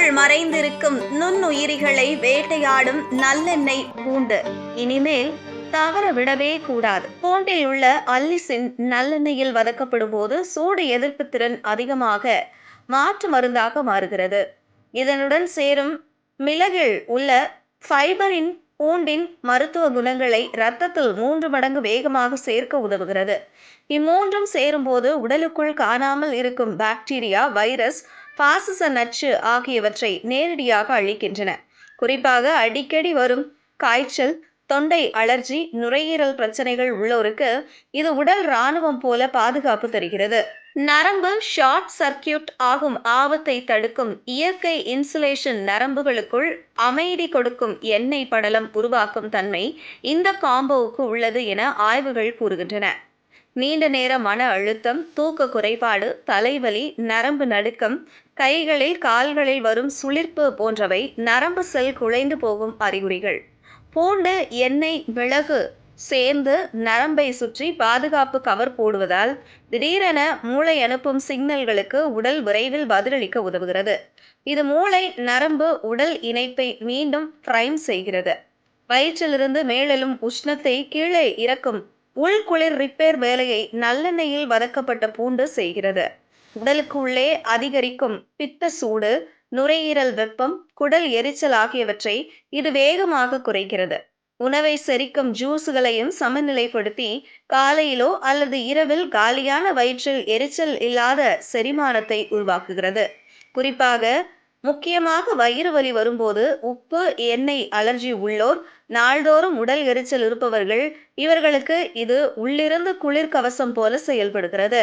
பூண்டுக்குள் மறைந்திருக்கும் நுண்ணுயிரிகளை வேட்டையாடும் நல்லெண்ணெய் பூண்டு. இனிமேல் தவற விடவே கூடாது. பூண்டில் உள்ள அல்லிசின் நல்லெண்ணெயில் வதக்கப்படும் போது சூடு எதிர்ப்பு திறன் அதிகமாக மாற்று மருந்தாக மாறுகிறது. இதனுடன் சேரும் மிளகில் உள்ள ஃபைபரின் பூண்டின் மருத்துவ குணங்களை இரத்தத்தில் மூன்று மடங்கு வேகமாக சேர்க்க உதவுகிறது. இம்மூன்றும் சேரும்போது உடலுக்குள் காணாமல் இருக்கும் பாக்டீரியா வைரஸ் பாசிச நச்சு ஆகியவற்றை நேரடியாக அழிக்கின்றன. குறிப்பாக அடிக்கடி வரும் காய்ச்சல் தொண்டை அலர்ஜி நுரையீரல் பிரச்சனைகள் உள்ளோருக்கு இது உடல் இராணுவம் போல பாதுகாப்பு தருகிறது. நரம்பு ஷார்ட் சர்க்கியூட் ஆகும் ஆபத்தை தடுக்கும் இயற்கை இன்சுலேஷன் நரம்புகளுக்குள் அமைதி கொடுக்கும் எண்ணெய் படலம் உருவாக்கும் தன்மை இந்த காம்போவுக்கு உள்ளது என ஆய்வுகள் கூறுகின்றன. நீண்ட நேர மன அழுத்தம் தூக்க குறைபாடு தலைவலி நரம்பு நடுக்கம் கைகளில் கால்களில் வரும் சுளிர்ப்பு போன்றவை நரம்பு செல் குலைந்து போகும் அறிகுறிகள். பூண்டு எண்ணெய் மிளகு சேர்ந்து நரம்பை சுற்றி பாதுகாப்பு கவர் போடுவதால் திடீரென மூளை அனுப்பும் சிக்னல்களுக்கு உடல் விரைவில் பதிலளிக்க உதவுகிறது. இது மூளை நரம்பு உடல் இணைப்பை மீண்டும் பிரைம் செய்கிறது. வயிற்றிலிருந்து மேலெழும் உஷ்ணத்தை கீழே இறக்கும் உள்குளிர் ரிப்பேர் வேலையை நல்லெண்ணெயில் வதக்கப்பட்ட பூண்டு செய்கிறது. உடலுக்கு உள்ளே அதிகரிக்கும் பித்த சூடு நுரையீரல் வெப்பம் குடல் எரிச்சல் ஆகியவற்றை இது வேகமாக குறைக்கிறது. உணவை செரிக்கும் ஜூஸுகளையும் சமநிலைப்படுத்தி காலையிலோ அல்லது இரவில் காலியான வயிற்றில் எரிச்சல் இல்லாத செரிமானத்தை உருவாக்குகிறது. குறிப்பாக முக்கியமாக வயிறு வலி வரும்போது உப்பு எண்ணெய் அலர்ஜி உள்ளோர் நாள்தோறும் உடல் எரிச்சல் இருப்பவர்கள் இவர்களுக்கு இது உள்ளிருந்து குளிர் கவசம் போல செயல்படுகிறது.